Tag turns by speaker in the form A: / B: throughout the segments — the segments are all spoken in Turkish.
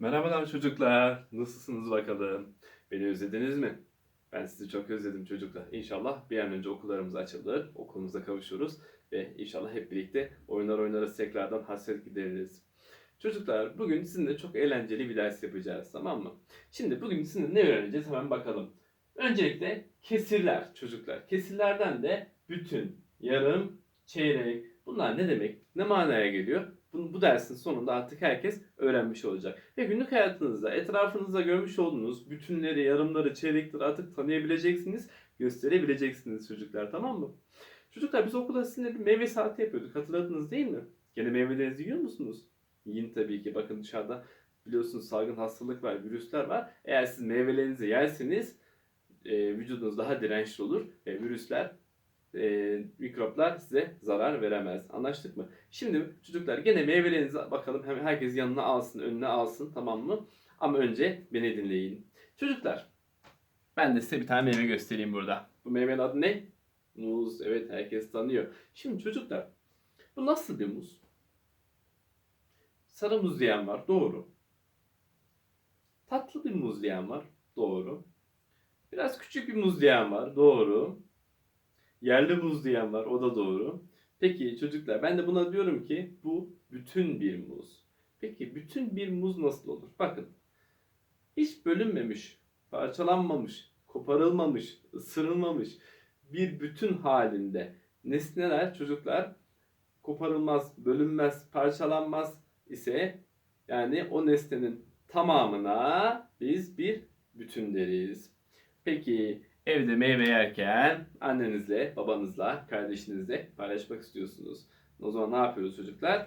A: Merhabalar çocuklar. Nasılsınız bakalım? Beni özlediniz mi? Ben sizi çok özledim çocuklar. İnşallah bir an önce okullarımız açılır, okulumuza kavuşuruz ve inşallah hep birlikte oyunlar oynarız tekrardan hasret gideririz. Çocuklar bugün sizinle çok eğlenceli bir ders yapacağız tamam mı? Şimdi bugün sizinle ne öğreneceğiz hemen bakalım. Öncelikle kesirler çocuklar. Kesirlerden de bütün, yarım, çeyrek bunlar ne demek? Ne manaya geliyor? Bu, bu dersin sonunda artık herkes öğrenmiş olacak. Ve günlük hayatınızda etrafınızda görmüş olduğunuz bütünleri, yarımları, çeyrekleri artık tanıyabileceksiniz, gösterebileceksiniz çocuklar tamam mı? Çocuklar biz okulda sizinle bir meyve saati yapıyorduk hatırladınız değil mi? Gene meyvelerinizi yiyor musunuz? Yiyin tabii ki. Bakın dışarıda biliyorsunuz salgın hastalık var, virüsler var. Eğer siz meyvelerinizi yerseniz e, vücudunuz daha dirençli olur ve virüsler, e, mikroplar size zarar veremez. Anlaştık mı? Şimdi çocuklar gene meyvelerinize bakalım. Hem herkes yanına alsın, önüne alsın tamam mı? Ama önce beni dinleyin. Çocuklar ben de size bir tane meyve göstereyim burada. Bu meyvenin adı ne? Muz. Evet herkes tanıyor. Şimdi çocuklar bu nasıl bir muz? Sarı muz diyen var. Doğru. Tatlı bir muz diyen var. Doğru. Biraz küçük bir muz diyen var. Doğru. Yerli muz diyen var. O da doğru. Peki çocuklar ben de buna diyorum ki bu bütün bir muz. Peki bütün bir muz nasıl olur? Bakın. Hiç bölünmemiş, parçalanmamış, koparılmamış, ısırılmamış bir bütün halinde nesneler çocuklar koparılmaz, bölünmez, parçalanmaz ise yani o nesnenin tamamına biz bir bütün deriz. Peki evde meyve yerken annenizle, babanızla, kardeşinizle paylaşmak istiyorsunuz. O zaman ne yapıyoruz çocuklar?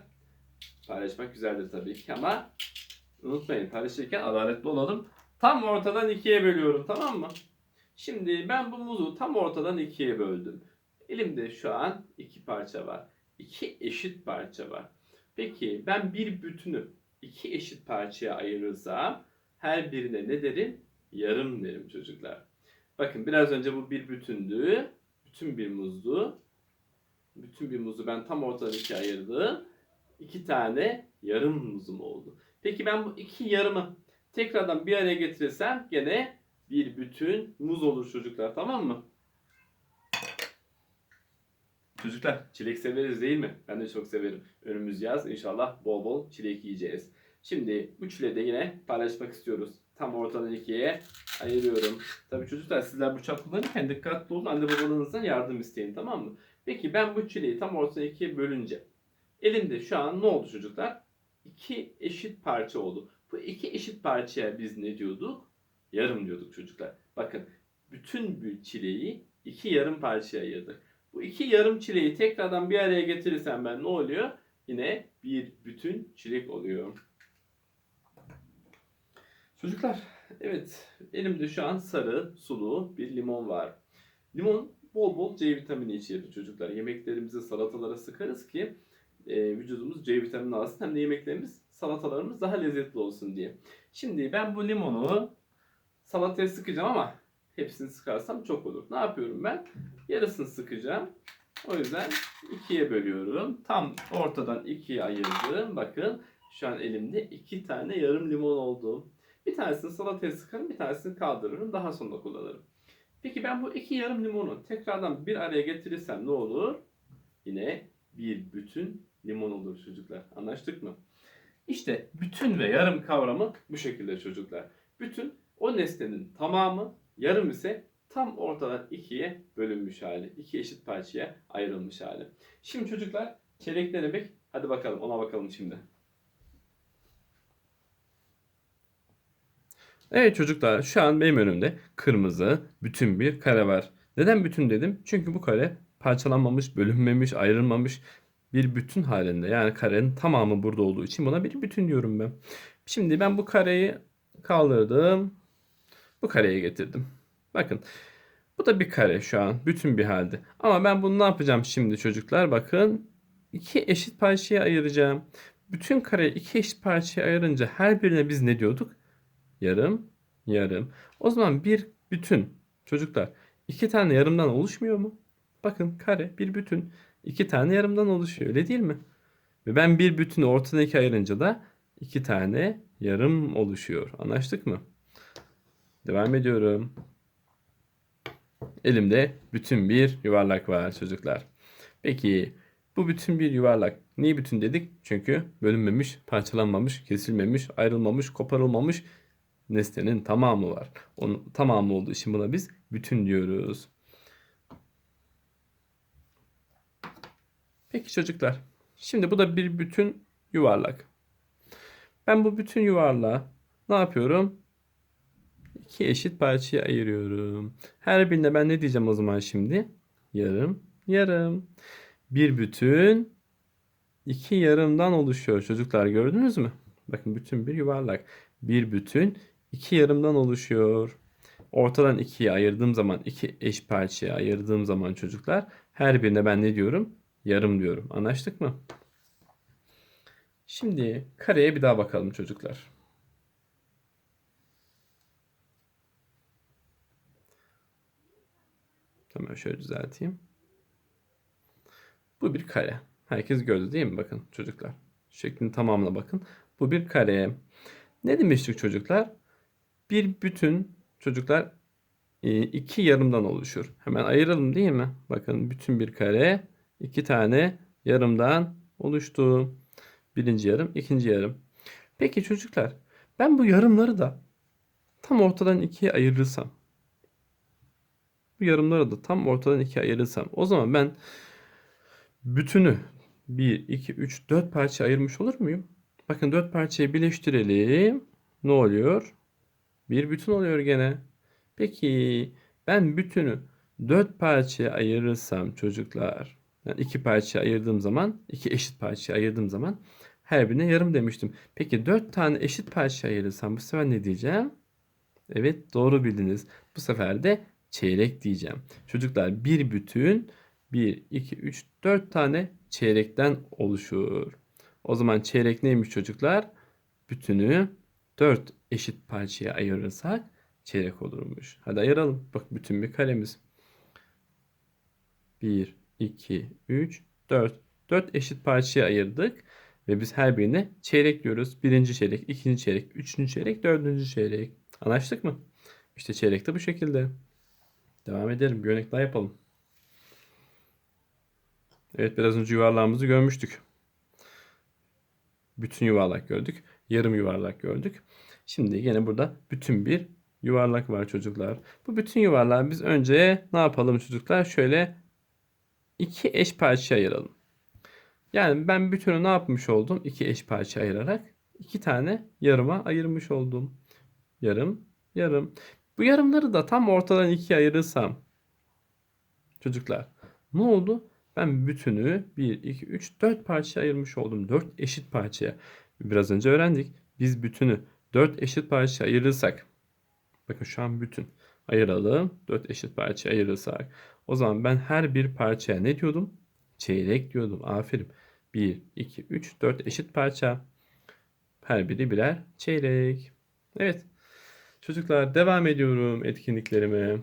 A: Paylaşmak güzeldir tabii ki ama unutmayın paylaşırken adaletli olalım. Tam ortadan ikiye bölüyorum tamam mı? Şimdi ben bu muzu tam ortadan ikiye böldüm. Elimde şu an iki parça var. İki eşit parça var. Peki ben bir bütünü iki eşit parçaya ayırırsam her birine ne derim? Yarım derim çocuklar. Bakın biraz önce bu bir bütündü. Bütün bir muzdu. Bütün bir muzu ben tam ortadan ikiye ayırdım. İki tane yarım muzum oldu. Peki ben bu iki yarımı tekrardan bir araya getirirsem gene bir bütün muz olur çocuklar tamam mı? Çocuklar çilek severiz değil mi? Ben de çok severim. Önümüz yaz inşallah bol bol çilek yiyeceğiz. Şimdi bu çileği de yine paylaşmak istiyoruz. Tam ortadan ikiye ayırıyorum. Tabii çocuklar sizler bıçak kullanırken dikkatli olun. Anne babalarınızdan yardım isteyin tamam mı? Peki ben bu çileği tam ortadan ikiye bölünce elimde şu an ne oldu çocuklar? İki eşit parça oldu. Bu iki eşit parçaya biz ne diyorduk? Yarım diyorduk çocuklar. Bakın bütün bir çileği iki yarım parçaya ayırdık. Bu iki yarım çileği tekrardan bir araya getirirsem ben ne oluyor? Yine bir bütün çilek oluyor. Çocuklar, evet elimde şu an sarı, sulu bir limon var. Limon bol bol C vitamini içerir çocuklar. Yemeklerimizi salatalara sıkarız ki e, vücudumuz C vitamini alsın hem de yemeklerimiz salatalarımız daha lezzetli olsun diye. Şimdi ben bu limonu salataya sıkacağım ama hepsini sıkarsam çok olur. Ne yapıyorum ben? Yarısını sıkacağım. O yüzden ikiye bölüyorum. Tam ortadan ikiye ayırdım. Bakın şu an elimde iki tane yarım limon oldu. Bir tanesini salataya sıkarım, bir tanesini kaldırırım. Daha sonra kullanırım. Peki ben bu iki yarım limonu tekrardan bir araya getirirsem ne olur? Yine bir bütün limon olur çocuklar. Anlaştık mı? İşte bütün ve yarım kavramı bu şekilde çocuklar. Bütün o nesnenin tamamı, yarım ise tam ortadan ikiye bölünmüş hali. iki eşit parçaya ayrılmış hali. Şimdi çocuklar çeyrek ne demek? Hadi bakalım ona bakalım şimdi. Evet çocuklar şu an benim önümde kırmızı bütün bir kare var. Neden bütün dedim? Çünkü bu kare parçalanmamış, bölünmemiş, ayrılmamış bir bütün halinde. Yani karenin tamamı burada olduğu için buna bir bütün diyorum ben. Şimdi ben bu kareyi kaldırdım. Bu kareye getirdim. Bakın bu da bir kare şu an bütün bir halde. Ama ben bunu ne yapacağım şimdi çocuklar? Bakın iki eşit parçaya ayıracağım. Bütün kareyi iki eşit parçaya ayırınca her birine biz ne diyorduk? Yarım, yarım. O zaman bir bütün çocuklar iki tane yarımdan oluşmuyor mu? Bakın kare bir bütün iki tane yarımdan oluşuyor öyle değil mi? Ve ben bir bütünü ortadan ikiye ayırınca da iki tane yarım oluşuyor. Anlaştık mı? Devam ediyorum. Elimde bütün bir yuvarlak var çocuklar. Peki bu bütün bir yuvarlak. Niye bütün dedik? Çünkü bölünmemiş, parçalanmamış, kesilmemiş, ayrılmamış, koparılmamış nesnenin tamamı var. Onun tamamı olduğu için buna biz bütün diyoruz. Peki çocuklar. Şimdi bu da bir bütün yuvarlak. Ben bu bütün yuvarlağı ne yapıyorum? İki eşit parçaya ayırıyorum. Her birine ben ne diyeceğim o zaman şimdi? Yarım, yarım. Bir bütün iki yarımdan oluşuyor. Çocuklar gördünüz mü? Bakın bütün bir yuvarlak. Bir bütün iki yarımdan oluşuyor. Ortadan ikiye ayırdığım zaman, iki eş parçaya ayırdığım zaman çocuklar her birine ben ne diyorum? Yarım diyorum. Anlaştık mı? Şimdi kareye bir daha bakalım çocuklar. Tamam şöyle düzelteyim. Bu bir kare. Herkes gördü değil mi? Bakın çocuklar. Şeklini tamamla bakın. Bu bir kare. Ne demiştik çocuklar? Bir bütün çocuklar e, iki yarımdan oluşur. Hemen ayıralım değil mi? Bakın bütün bir kare iki tane yarımdan oluştu. Birinci yarım, ikinci yarım. Peki çocuklar, ben bu yarımları da tam ortadan ikiye ayırırsam, bu yarımları da tam ortadan ikiye ayırırsam, o zaman ben bütünü 1, 2, 3, 4 parça ayırmış olur muyum? Bakın 4 parçayı birleştirelim. Ne oluyor? Bir bütün oluyor gene. Peki ben bütünü 4 parçaya ayırırsam çocuklar, yani iki parçaya ayırdığım zaman, iki eşit parçaya ayırdığım zaman her birine yarım demiştim. Peki 4 tane eşit parça ayırırsam bu sefer ne diyeceğim? Evet doğru bildiniz. Bu sefer de çeyrek diyeceğim. Çocuklar bir bütün 1, 2, 3, 4 tane çeyrekten oluşur. O zaman çeyrek neymiş çocuklar? Bütünü 4 eşit parçaya ayırırsak çeyrek olurmuş. Hadi ayıralım. Bak bütün bir karemiz. 1, 2, 3, 4. 4 eşit parçaya ayırdık. Ve biz her birine çeyrek diyoruz. Birinci çeyrek, ikinci çeyrek, üçüncü çeyrek, dördüncü çeyrek. Anlaştık mı? İşte çeyrek de bu şekilde. Devam edelim. Bir örnek daha yapalım. Evet biraz önce yuvarlağımızı görmüştük. Bütün yuvarlak gördük. Yarım yuvarlak gördük. Şimdi yine burada bütün bir yuvarlak var çocuklar. Bu bütün yuvarlağı biz önce ne yapalım çocuklar? Şöyle iki eş parça ayıralım. Yani ben bütünü ne yapmış oldum? İki eş parça ayırarak iki tane yarıma ayırmış oldum. Yarım, yarım. Bu yarımları da tam ortadan ikiye ayırırsam çocuklar ne oldu? Ben bütünü 1, 2, 3, 4 parçaya ayırmış oldum. 4 eşit parçaya. Biraz önce öğrendik. Biz bütünü 4 eşit parçaya ayırırsak bakın şu an bütün ayıralım. 4 eşit parçaya ayırırsak o zaman ben her bir parçaya ne diyordum? Çeyrek diyordum. Aferin. 1, 2, 3, 4 eşit parça. Her biri birer çeyrek. Evet. Çocuklar devam ediyorum etkinliklerime.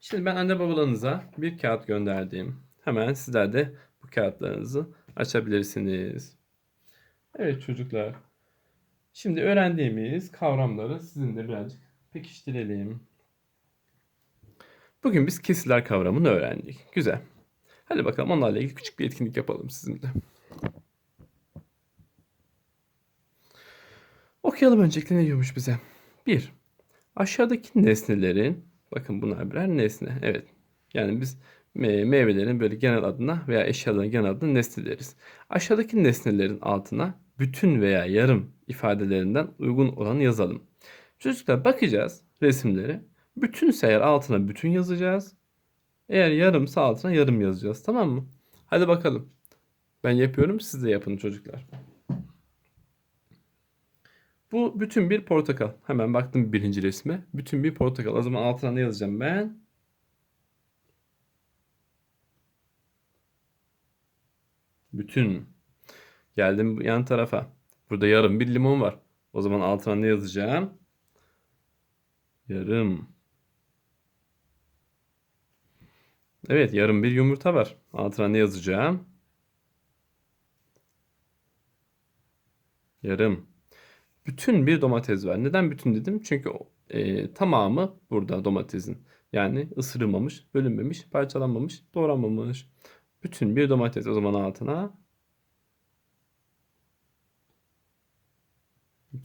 A: Şimdi ben anne babalarınıza bir kağıt gönderdim. Hemen sizler de bu kağıtlarınızı açabilirsiniz. Evet çocuklar. Şimdi öğrendiğimiz kavramları sizinle birazcık pekiştirelim. Bugün biz kesirler kavramını öğrendik. Güzel. Hadi bakalım onlarla ilgili küçük bir etkinlik yapalım sizinle. Okuyalım öncelikle ne diyormuş bize. 1. Aşağıdaki nesnelerin bakın bunlar birer nesne. Evet. Yani biz meyvelerin böyle genel adına veya eşyaların genel adına nesne deriz. Aşağıdaki nesnelerin altına bütün veya yarım ifadelerinden uygun olanı yazalım. Çocuklar bakacağız resimlere. Bütünse eğer altına bütün yazacağız. Eğer yarımsa altına yarım yazacağız. Tamam mı? Hadi bakalım. Ben yapıyorum siz de yapın çocuklar. Bu bütün bir portakal. Hemen baktım birinci resme. Bütün bir portakal. O zaman altına ne yazacağım ben? Bütün. Geldim yan tarafa. Burada yarım bir limon var. O zaman altına ne yazacağım? Yarım. Evet yarım bir yumurta var. Altına ne yazacağım? yarım. Bütün bir domates var. Neden bütün dedim? Çünkü e, tamamı burada domatesin. Yani ısırılmamış, bölünmemiş, parçalanmamış, doğranmamış. Bütün bir domates o zaman altına.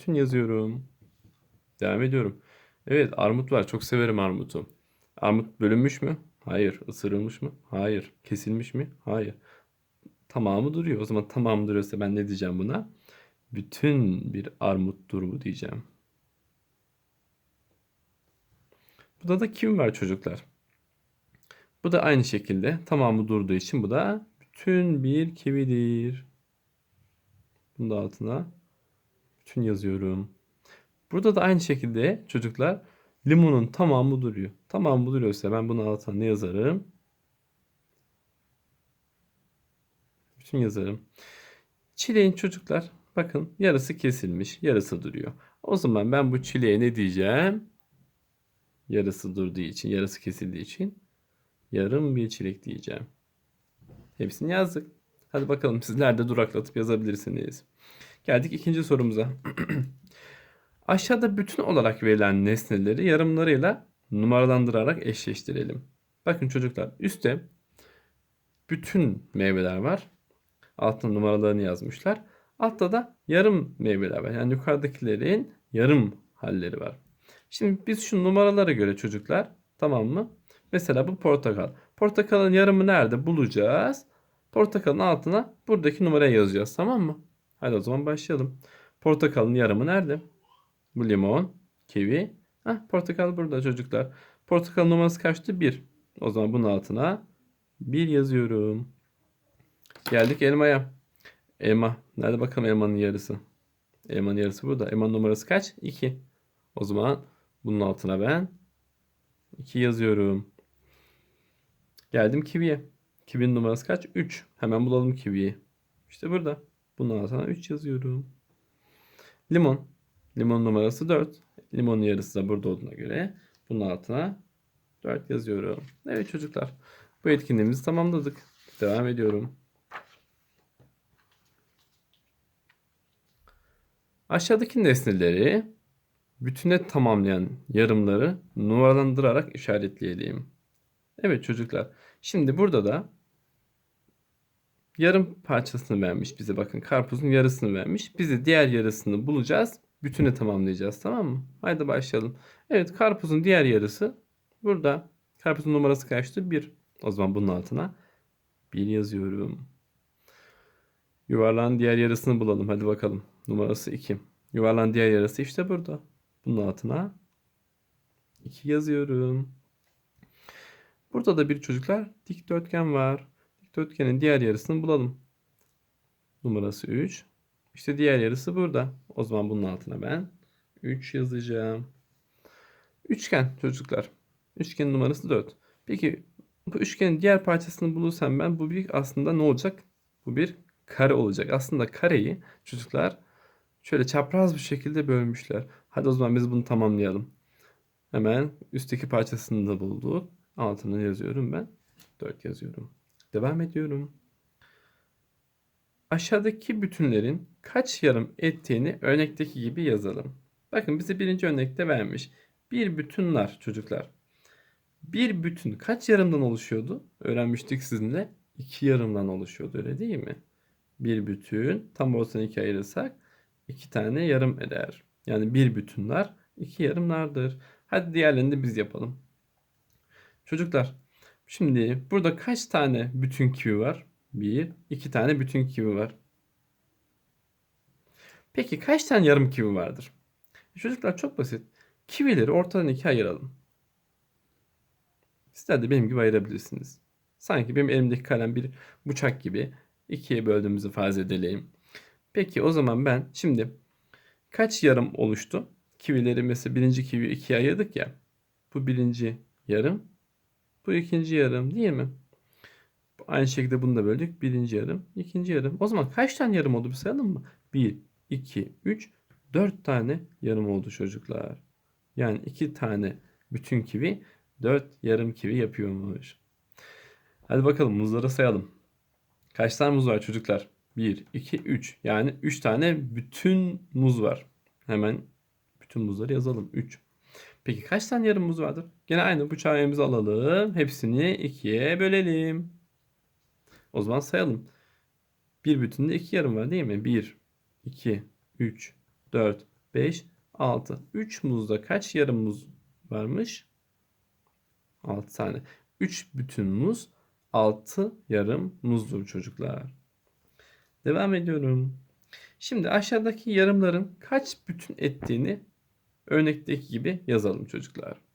A: Bütün yazıyorum. Devam ediyorum. Evet armut var. Çok severim armutu. Armut bölünmüş mü? Hayır. Isırılmış mı? Hayır. Kesilmiş mi? Hayır. Tamamı duruyor. O zaman tamamı duruyorsa ben ne diyeceğim buna? Bütün bir armuttur bu diyeceğim. Burada da kim var çocuklar? Bu da aynı şekilde tamamı durduğu için bu da bütün bir kividir. Bunun da altına bütün yazıyorum. Burada da aynı şekilde çocuklar limonun tamamı duruyor. Tamamı duruyorsa ben bunun altına ne yazarım? Bütün yazarım. Çileğin çocuklar bakın yarısı kesilmiş, yarısı duruyor. O zaman ben bu çileğe ne diyeceğim? Yarısı durduğu için, yarısı kesildiği için yarım bir çilek diyeceğim. Hepsini yazdık. Hadi bakalım sizler de duraklatıp yazabilirsiniz. Geldik ikinci sorumuza. Aşağıda bütün olarak verilen nesneleri yarımlarıyla numaralandırarak eşleştirelim. Bakın çocuklar üstte bütün meyveler var. Altına numaralarını yazmışlar. Altta da yarım meyveler var. Yani yukarıdakilerin yarım halleri var. Şimdi biz şu numaralara göre çocuklar tamam mı? Mesela bu portakal. Portakalın yarımı nerede bulacağız? Portakalın altına buradaki numarayı yazacağız tamam mı? Hadi o zaman başlayalım. Portakalın yarımı nerede? Bu limon, kivi. Heh, portakal burada çocuklar. Portakal numarası kaçtı? 1. O zaman bunun altına 1 yazıyorum. Geldik elmaya. Elma. Nerede bakalım elmanın yarısı? Elmanın yarısı burada. Elmanın numarası kaç? 2. O zaman bunun altına ben 2 yazıyorum. Geldim kiviye. Kivinin numarası kaç? 3. Hemen bulalım kiviyi. İşte burada. Bunun altına 3 yazıyorum. Limon. Limon numarası 4. Limonun yarısı da burada olduğuna göre bunun altına 4 yazıyorum. Evet çocuklar. Bu etkinliğimizi tamamladık. Devam ediyorum. Aşağıdaki nesneleri bütüne tamamlayan yarımları numaralandırarak işaretleyelim. Evet çocuklar. Şimdi burada da yarım parçasını vermiş bize. Bakın karpuzun yarısını vermiş. Bize diğer yarısını bulacağız. Bütüne tamamlayacağız tamam mı? Haydi başlayalım. Evet karpuzun diğer yarısı burada. Karpuzun numarası kaçtı? 1. O zaman bunun altına 1 yazıyorum. Yuvarlağın diğer yarısını bulalım. Hadi bakalım. Numarası 2. Yuvarlağın diğer yarısı işte burada. Bunun altına 2 yazıyorum. Burada da bir çocuklar dikdörtgen var. Dikdörtgenin diğer yarısını bulalım. Numarası 3. İşte diğer yarısı burada. O zaman bunun altına ben 3 yazacağım. Üçgen çocuklar. Üçgenin numarası 4. Peki bu üçgenin diğer parçasını bulursam ben bu bir aslında ne olacak? Bu bir kare olacak. Aslında kareyi çocuklar şöyle çapraz bir şekilde bölmüşler. Hadi o zaman biz bunu tamamlayalım. Hemen üstteki parçasını da bulduk. Altına yazıyorum ben. 4 yazıyorum. Devam ediyorum. Aşağıdaki bütünlerin kaç yarım ettiğini örnekteki gibi yazalım. Bakın bize birinci örnekte vermiş. Bir bütünler çocuklar. Bir bütün kaç yarımdan oluşuyordu? Öğrenmiştik sizinle. İki yarımdan oluşuyordu öyle değil mi? Bir bütün tam ortadan ikiye ayırırsak iki tane yarım eder. Yani bir bütünler iki yarımlardır. Hadi diğerlerini de biz yapalım. Çocuklar şimdi burada kaç tane bütün kivi var? Bir, iki tane bütün kivi var. Peki kaç tane yarım kivi vardır? Çocuklar çok basit. Kivileri ortadan ikiye ayıralım. Sizler de benim gibi ayırabilirsiniz. Sanki benim elimdeki kalem bir bıçak gibi ikiye böldüğümüzü farz edelim. Peki o zaman ben şimdi kaç yarım oluştu? Kivileri mesela birinci kivi ikiye ayırdık ya. Bu birinci yarım. Bu ikinci yarım değil mi? Aynı şekilde bunu da böldük. Birinci yarım, ikinci yarım. O zaman kaç tane yarım oldu bir sayalım mı? 1, 2, 3, 4 tane yarım oldu çocuklar. Yani 2 tane bütün kivi 4 yarım kivi yapıyormuş. Hadi bakalım muzları sayalım. Kaç tane muz var çocuklar? 1, 2, 3. Yani 3 tane bütün muz var. Hemen bütün muzları yazalım. 3. Peki kaç tane yarım muz vardır? Gene aynı bu çaremizi alalım. Hepsini 2'ye bölelim. O zaman sayalım. Bir bütünde 2 yarım var değil mi? 1, 2, 3, 4, 5, 6. 3 muzda kaç yarım muz varmış? 6 tane. 3 bütün muz 6 yarım muzdur çocuklar. Devam ediyorum. Şimdi aşağıdaki yarımların kaç bütün ettiğini örnekteki gibi yazalım çocuklar.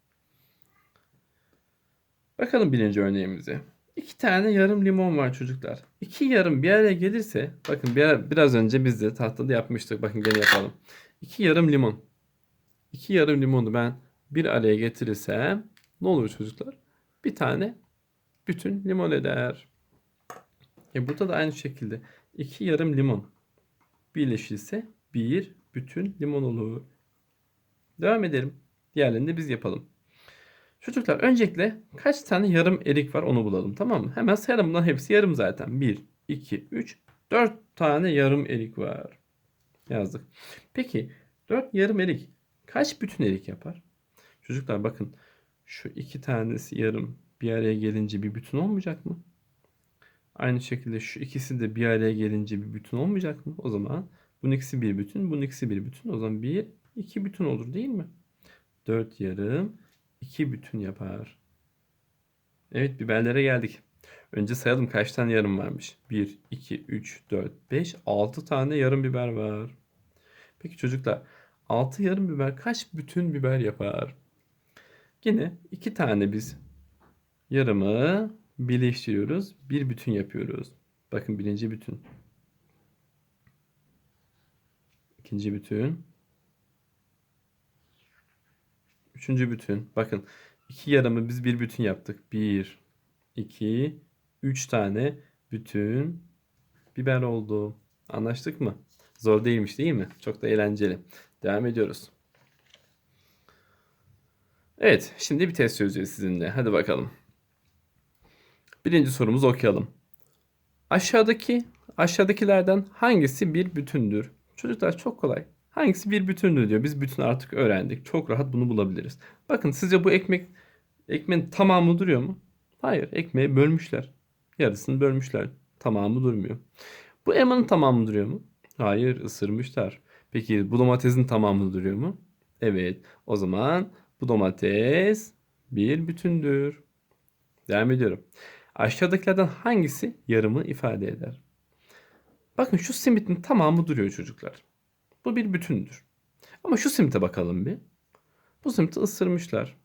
A: Bakalım birinci örneğimize. İki tane yarım limon var çocuklar. İki yarım bir araya gelirse bakın bir, biraz önce biz de tahtada yapmıştık. Bakın gene yapalım. İki yarım limon. İki yarım limonu ben bir araya getirirsem ne olur çocuklar? Bir tane bütün limon eder. E burada da aynı şekilde iki yarım limon birleşirse bir bütün limon olur. Devam edelim. Diğerlerini de biz yapalım. Çocuklar öncelikle kaç tane yarım erik var onu bulalım tamam mı? Hemen sayalım bunların hepsi yarım zaten. 1, 2, 3, 4 tane yarım erik var. Yazdık. Peki 4 yarım erik kaç bütün erik yapar? Çocuklar bakın şu iki tanesi yarım bir araya gelince bir bütün olmayacak mı? Aynı şekilde şu ikisi de bir araya gelince bir bütün olmayacak mı? O zaman bunun ikisi bir bütün, bunun ikisi bir bütün. O zaman bir, iki bütün olur değil mi? Dört yarım, iki bütün yapar. Evet biberlere geldik. Önce sayalım kaç tane yarım varmış. 1, 2, 3, 4, 5, 6 tane yarım biber var. Peki çocuklar 6 yarım biber kaç bütün biber yapar? Yine iki tane biz yarımı birleştiriyoruz. Bir bütün yapıyoruz. Bakın birinci bütün. İkinci bütün. Üçüncü bütün. Bakın iki yarımı biz bir bütün yaptık. Bir, iki, üç tane bütün biber oldu. Anlaştık mı? Zor değilmiş değil mi? Çok da eğlenceli. Devam ediyoruz. Evet, şimdi bir test çözeceğiz sizinle. Hadi bakalım. Birinci sorumuzu okuyalım. Aşağıdaki aşağıdakilerden hangisi bir bütündür? Çocuklar çok kolay. Hangisi bir bütündür diyor. Biz bütün artık öğrendik. Çok rahat bunu bulabiliriz. Bakın sizce bu ekmek ekmeğin tamamı duruyor mu? Hayır, ekmeği bölmüşler. Yarısını bölmüşler. Tamamı durmuyor. Bu elmanın tamamı duruyor mu? Hayır, ısırmışlar. Peki bu domatesin tamamı duruyor mu? Evet. O zaman bu domates bir bütündür. Devam ediyorum. Aşağıdakilerden hangisi yarımı ifade eder? Bakın şu simitin tamamı duruyor çocuklar. Bu bir bütündür. Ama şu simite bakalım bir. Bu simiti ısırmışlar.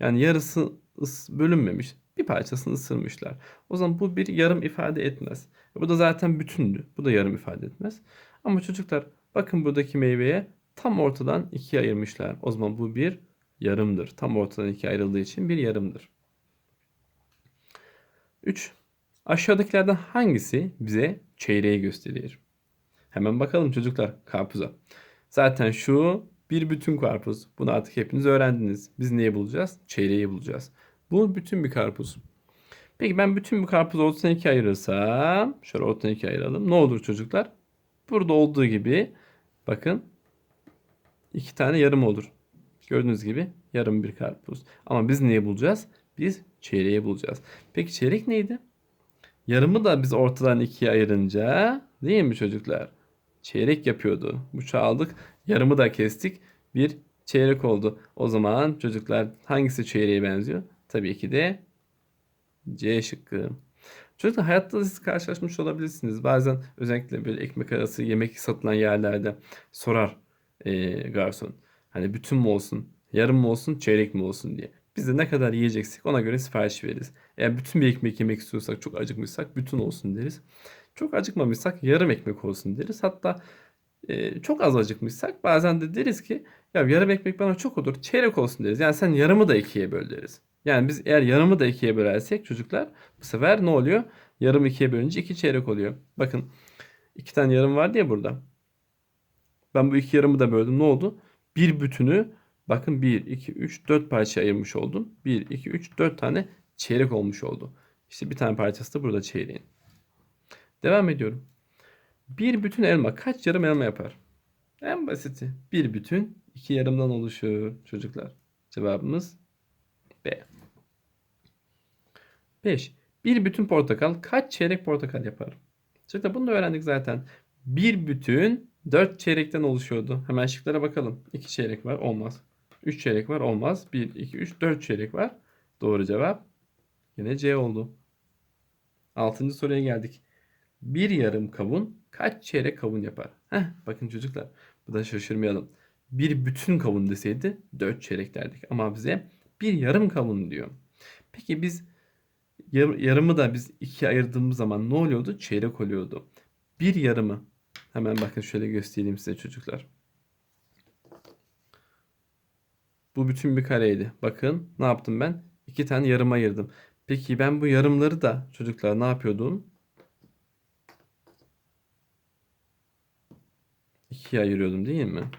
A: Yani yarısı ıs bölünmemiş. Bir parçasını ısırmışlar. O zaman bu bir yarım ifade etmez. Bu da zaten bütündü. Bu da yarım ifade etmez. Ama çocuklar bakın buradaki meyveye tam ortadan ikiye ayırmışlar. O zaman bu bir yarımdır. Tam ortadan ikiye ayrıldığı için bir yarımdır. 3. Aşağıdakilerden hangisi bize çeyreği gösterir? Hemen bakalım çocuklar karpuza. Zaten şu bir bütün karpuz. Bunu artık hepiniz öğrendiniz. Biz neyi bulacağız? Çeyreği bulacağız. Bu bütün bir karpuz. Peki ben bütün bir karpuz ortadan ikiye ayırırsam, şöyle ortadan ikiye ayıralım. Ne olur çocuklar? Burada olduğu gibi bakın iki tane yarım olur. Gördüğünüz gibi yarım bir karpuz. Ama biz neyi bulacağız? Biz çeyreği bulacağız. Peki çeyrek neydi? Yarımı da biz ortadan ikiye ayırınca değil mi çocuklar? Çeyrek yapıyordu. Bu aldık. Yarımı da kestik. Bir çeyrek oldu. O zaman çocuklar hangisi çeyreğe benziyor? Tabii ki de C şıkkı. Çocuklar hayatta siz karşılaşmış olabilirsiniz. Bazen özellikle böyle ekmek arası yemek satılan yerlerde sorar e, garson. Hani bütün mü olsun, yarım mı olsun, çeyrek mi olsun diye. Biz de ne kadar yiyeceksek ona göre sipariş veririz. Eğer bütün bir ekmek yemek istiyorsak, çok acıkmışsak bütün olsun deriz. Çok acıkmamışsak yarım ekmek olsun deriz. Hatta e, çok az acıkmışsak bazen de deriz ki ya yarım ekmek bana çok olur çeyrek olsun deriz. Yani sen yarımı da ikiye böl deriz. Yani biz eğer yarımı da ikiye bölersek çocuklar bu sefer ne oluyor? Yarım ikiye bölünce iki çeyrek oluyor. Bakın iki tane yarım var diye burada. Ben bu iki yarımı da böldüm. Ne oldu? Bir bütünü bakın 1, 2, 3, 4 parça ayırmış oldum. 1, 2, 3, 4 tane çeyrek olmuş oldu. İşte bir tane parçası da burada çeyreğin. Devam ediyorum. Bir bütün elma kaç yarım elma yapar? En basiti. Bir bütün iki yarımdan oluşur çocuklar. Cevabımız B. 5. Bir bütün portakal kaç çeyrek portakal yapar? Çocuklar bunu da öğrendik zaten. Bir bütün 4 çeyrekten oluşuyordu. Hemen şıklara bakalım. 2 çeyrek var olmaz. 3 çeyrek var olmaz. 1, 2, 3, 4 çeyrek var. Doğru cevap yine C oldu. 6. soruya geldik. Bir yarım kavun kaç çeyrek kavun yapar? Heh, bakın çocuklar bu da şaşırmayalım. Bir bütün kavun deseydi 4 çeyrek derdik. Ama bize bir yarım kavun diyor. Peki biz yar- yarımı da biz ikiye ayırdığımız zaman ne oluyordu? Çeyrek oluyordu. Bir yarımı hemen bakın şöyle göstereyim size çocuklar. Bu bütün bir kareydi. Bakın ne yaptım ben? İki tane yarım ayırdım. Peki ben bu yarımları da çocuklar ne yapıyordum? İkiye ayırıyordum değil mi?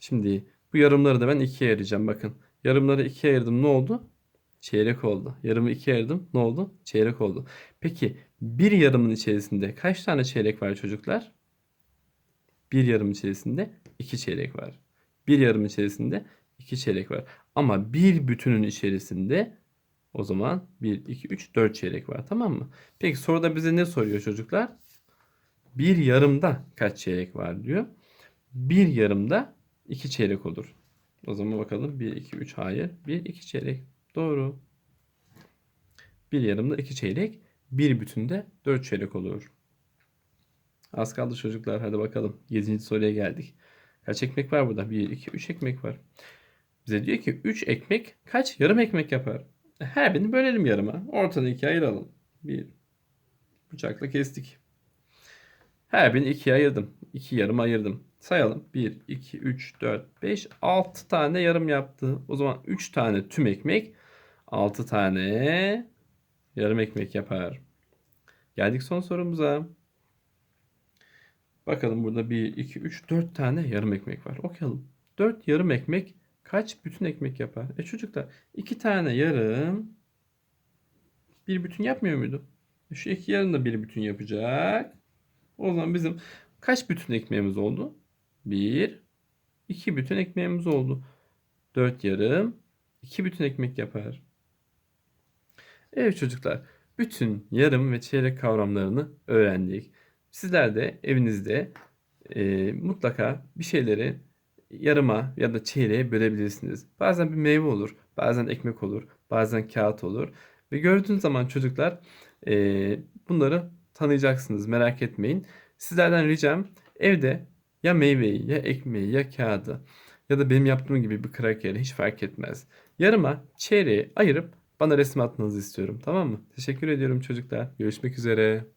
A: Şimdi bu yarımları da ben ikiye ayıracağım. Bakın yarımları ikiye ayırdım ne oldu? Çeyrek oldu. Yarımı ikiye ayırdım ne oldu? Çeyrek oldu. Peki bir yarımın içerisinde kaç tane çeyrek var çocuklar? Bir yarım içerisinde iki çeyrek var. Bir yarım içerisinde iki çeyrek var. Ama bir bütünün içerisinde o zaman 1, 2, 3, 4 çeyrek var. Tamam mı? Peki soruda bize ne soruyor çocuklar? Bir yarımda kaç çeyrek var diyor. Bir yarımda 2 çeyrek olur. O zaman bakalım 1, 2, 3 hayır. 1, 2 çeyrek. Doğru. Bir yarımda 2 çeyrek. Bir bütünde 4 çeyrek olur. Az kaldı çocuklar. Hadi bakalım. 7. soruya geldik. Kaç ekmek var burada? 1, 2, 3 ekmek var. Bize diyor ki 3 ekmek kaç yarım ekmek yapar? Her birini bölelim yarıma. Ortadan ikiye ayıralım. Bir bıçakla kestik. Her birini ikiye ayırdım. İki yarım ayırdım. Sayalım. 1, 2, 3, 4, 5, 6 tane yarım yaptı. O zaman 3 tane tüm ekmek 6 tane yarım ekmek yapar. Geldik son sorumuza. Bakalım burada 1, 2, 3, 4 tane yarım ekmek var. Okuyalım. 4 yarım ekmek kaç bütün ekmek yapar? E çocuklar 2 tane yarım bir bütün yapmıyor muydu? E Şu iki yarım da bir bütün yapacak. O zaman bizim kaç bütün ekmeğimiz oldu? 1, 2 bütün ekmeğimiz oldu. 4 yarım 2 bütün ekmek yapar. Evet çocuklar, bütün yarım ve çeyrek kavramlarını öğrendik. Sizler de evinizde e, mutlaka bir şeyleri yarıma ya da çeyreğe bölebilirsiniz. Bazen bir meyve olur, bazen ekmek olur, bazen kağıt olur. Ve gördüğünüz zaman çocuklar e, bunları tanıyacaksınız, merak etmeyin. Sizlerden ricam evde ya meyveyi, ya ekmeği, ya kağıdı ya da benim yaptığım gibi bir krakeri hiç fark etmez. Yarıma çeyreği ayırıp bana resim atmanızı istiyorum. Tamam mı? Teşekkür ediyorum çocuklar. Görüşmek üzere.